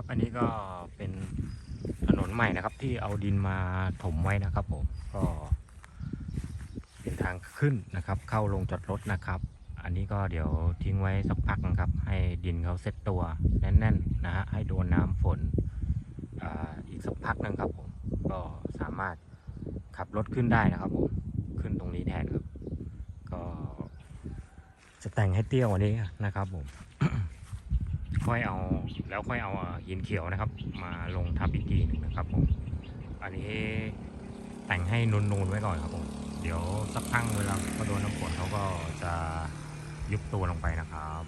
ครับอันนี้ก็เป็นถนนใหม่นะครับ ที่เอาดินมาถมไว้นะครับผมก็เป็นทางขึ้นนะครับ เข้าลงจอดรถนะครับ อันนี้ก็เดี๋ยวทิ้งไว้สักพักนะครับ ให้ดินเขาเซ็ตตัวแน่นๆนะฮะให้โดนน้ำฝนออีกสักพักหนึงครับผมก็สามารถขับรถขึ้นได้นะครับผมขึ้นตรงนี้แทนครับ ก็จะแต่งให้เตี้ยกว่านี้นะครับผม ค่อยเอาแล้วค่อยเอาหินเขียวนะครับ มาลงทับอีกทีหนึ่งนะครับผมอันนี้แต่งให้นูนๆไว้ก่อนครับผมเดี๋ยวสักพักเวลาเขาโดนน้ำฝนเขาก็จะยุบตัวลงไปนะครับ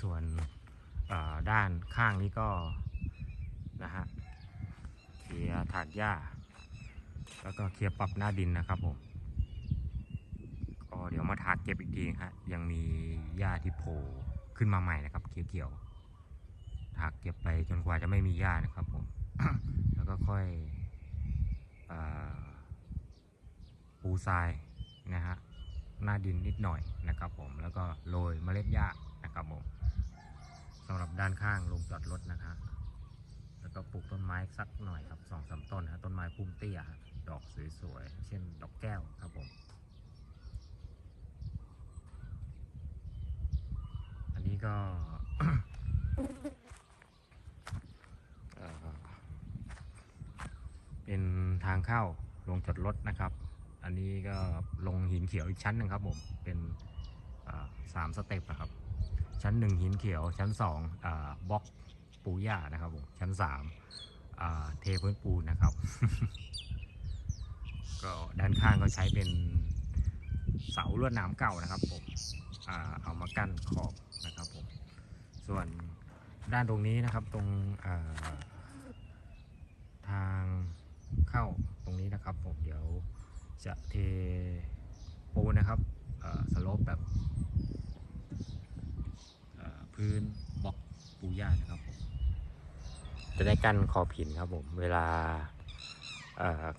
ส่วนด้านข้างนี้ก็นะฮะ ลียถากหญ้า แล้วก็เคลียร์ปรับหน้าดินนะครับผมก็เดี๋ยวมาถากเก็บอีกทีฮะยังมีหญ้าที่โผล่ขึ้นมาใหม่นะครับ เขียวๆถากเก็บไปจนกว่าจะไม่มีหญ้านะครับผมแล้วก็ค่อยปูทรายนะฮะหน้าดินนิดหน่อยนะครับผมแล้วก็โรยเมล็ดหญ้านะครับผมสำหรับด้านข้างลงจอดรถนะครับ แล้วก็ปลูกต้นไม้สักหน่อยครับสองสามต้นนะต้นไม้พุ่มเตี้ยดอกสวยๆ เช่นดอกแก้วครับผม อันนี้ก็เป็นทางเข้าลงจอดรถนะครับ อันนี้ก็ลงหินเขียวอีกชั้นหนึ่งครับผม เป็นสามสเต็ปนะครับ ชั้นหนึ่งหินเขียว ชั้นสองอ่าบล็อก ปูหญ้านะครับผมชั้นสามเทพื้นปูนนะครับ ก็ด้านข้างก็ใช้เป็นเสาลวดน้ำเก่านะครับผมเอามากั้นขอบนะครับผมส่วนด้านตรงนี้นะครับตรงทางเข้าตรงนี้นะครับผมเดี๋ยวจะเทปูนะครับสโลปแบบพื้นบล็อกปูย่านะครับผม จะได้กั้นขอบหินครับผม เวลา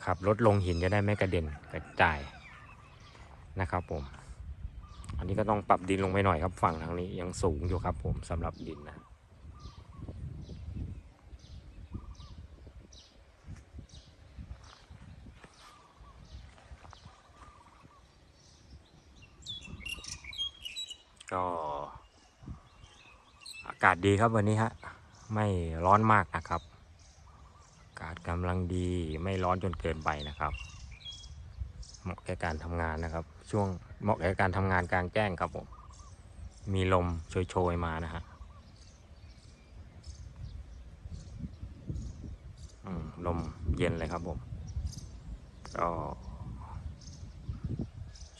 ขับรถลงหินจะได้ไม่กระเด็นกระจายนะครับผม อันนี้ก็ต้องปรับดินลงไปหน่อยครับฝั่งทางนี้ยังสูงอยู่ครับผมสำหรับดินนะก็อากาศดีครับวันนี้ฮะ ไม่ร้อนมากนะครับ อากาศกำลังดีไม่ร้อนจนเกินไปนะครับ เหมาะแก่การทำงานนะครับ ช่วงเหมาะแก่การทำงานกลางแจ้งครับผม มีลมโชยๆมานะฮะลมเย็นเลยครับผม ก็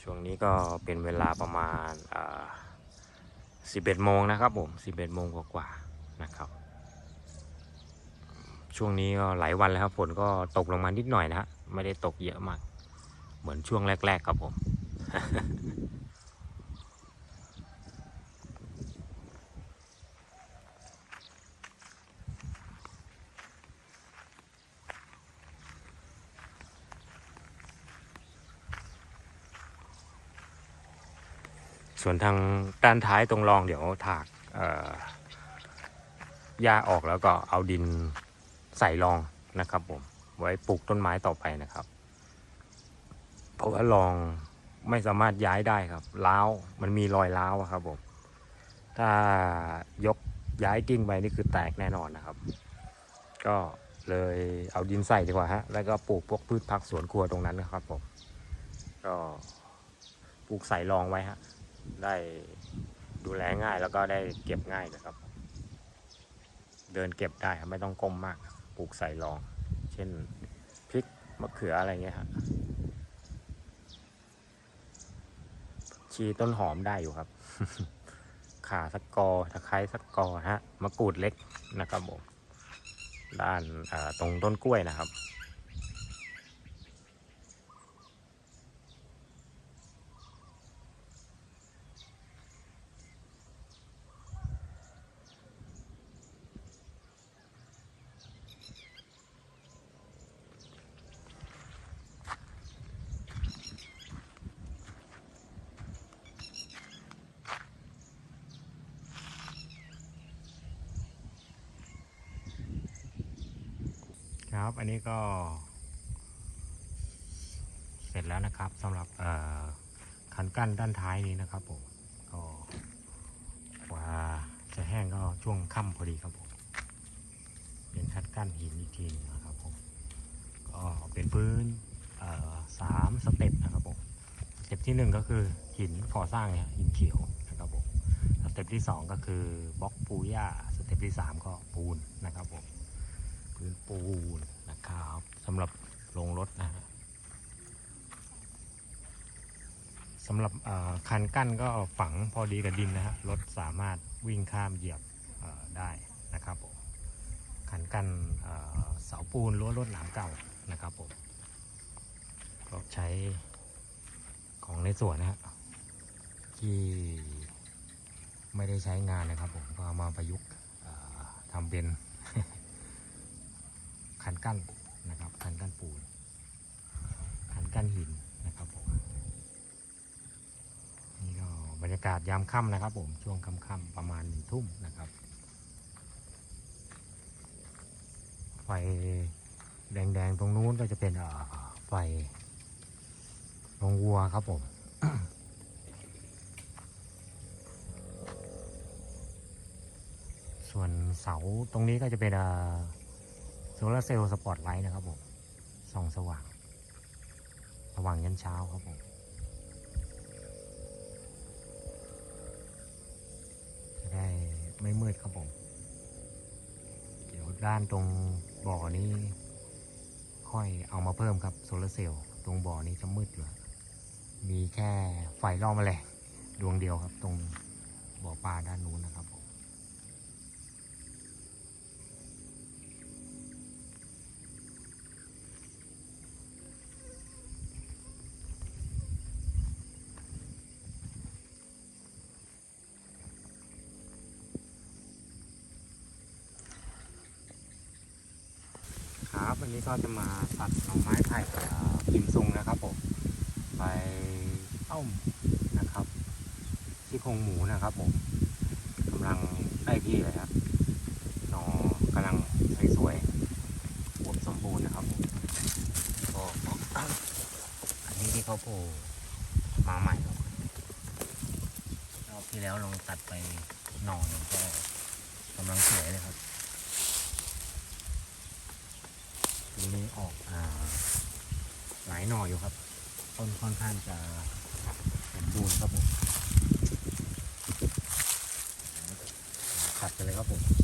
ช่วงนี้ก็เป็นเวลาประมาณอ่า11โมงนะครับผม11โมงกว่าๆนะครับ ช่วงนี้ก็หลายวันแล้วครับฝนก็ตกลงมานิดหน่อยนะฮะไม่ได้ตกเยอะมาก เหมือนช่วงแรก ๆ ครับผมส่วนทางด้านท้ายตรงรองเดี๋ยวถากเอ่อหญ้าออกแล้วก็เอาดิน ใส่รองนะครับผมไว้ปลูกต้นไม้ต่อไปนะครับ เพราะว่ารองไม่สามารถย้ายได้ครับล้าวมันมีรอยล้าวครับผมถ้ายกย้ายกิ่งไปนี่คือแตกแน่นอนนะครับ ก็เลยเอาดินใส่ดีกว่าฮะแล้วก็ปลูกพวกพืชผักสวนครัวตรงนั้นนะครับผมก็ปลูกใส่รองไว้ฮะได้ดูแลง่ายแล้วก็ได้เก็บง่ายนะครับ เดินเก็บได้ไม่ต้องก้มมากครับ ปลูกใส่รอง เช่นพริกมะเขืออะไรเงี้ยฮะชีต้นหอมได้อยู่ครับ ขาสักกอตะไคร้สักกอฮะมะกรูดเล็กนะครับผมด้านตรงต้นกล้วยนะครับ ครับ อันนี้ก็ เสร็จแล้วนะครับสำหรับเอ่อคันกั้นด้านท้ายนี้นะครับผมก็กว่าจะแห้งก็ช่วงค่ำพอดีครับผมเป็นคันกั้นหินอีกทีหนึงนะครับผมก็เป็นพื้นสามสเต็ปนะครับผมสเต็ปที่หนึ่งก็คือหินก่อสร้างเนี่ยหินเขียวนะครับผมสเต็ปที่สองก็คือบล็อกปูย่าสเต็ปที่สามก็ปูนนะครับผม พื้นปูนนะครับสำหรับลงรถนะฮะสำหรับคันกั้นก็ฝังพอดีกับดินนะฮะรถสามารถวิ่งข้ามเหยียบได้นะครับผมคันกั้นเสาปูนรั้วรถหนามเก่านะครับผมก็ใช้ของในสวนนะฮะที่ไม่ได้ใช้งานนะครับผมก็มาประยุกต์ทำเป็น คันกั้นนะครับ คันกั้นปูน คันกั้นหินนะครับผมนี่ก็บรรยากาศยามค่ำนะครับผมช่วงค่ำๆประมาณหนึ่งทุ่มนะครับ ไฟแดงๆตรงนู้นก็จะเป็นไฟโรงวัวครับผมส่วนเสาตรงนี้ก็จะเป็นอ่อ โซลาร์เซลล์สปอตไลท์นะครับผมส่องสว่าง สว่างยันเช้าครับผมจะได้ไม่มืดครับผม เดี๋ยวด้านตรงบ่อนี้ ค่อยเอามาเพิ่มครับโซลาร์เซลล์ตรงบ่อนี้จะมืดอยู่มีแค่ไฟล่อมแมลงดวงเดียวครับ ตรงบ่อปลาด้านนู้นนะครับผม ครับ วันนี้ก็จะมาตัดหน่อไม้ไผ่พิมพ์ซุงนะครับผมไปต้มนะครับที่โครงหมูนะครับผมกำลังได้ที่เลยครับหน่อกำลังสวยๆอวบสมบูรณ์นะครับผมก็อันนี้ที่เขาโผล่มาใหม่ครับรอบที่แล้วลองตัดไปหน่อหนึ่งก็กำลังสวยเลยครับ ทีนี้ออกอาหลายหน่ออยู่ครับต้นค่อนข้างจะสมบูรณ์ครับผมขัดกันเลยครับผม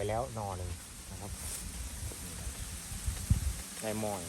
ไปแล้วนอหนึ่งนะครับได้มอย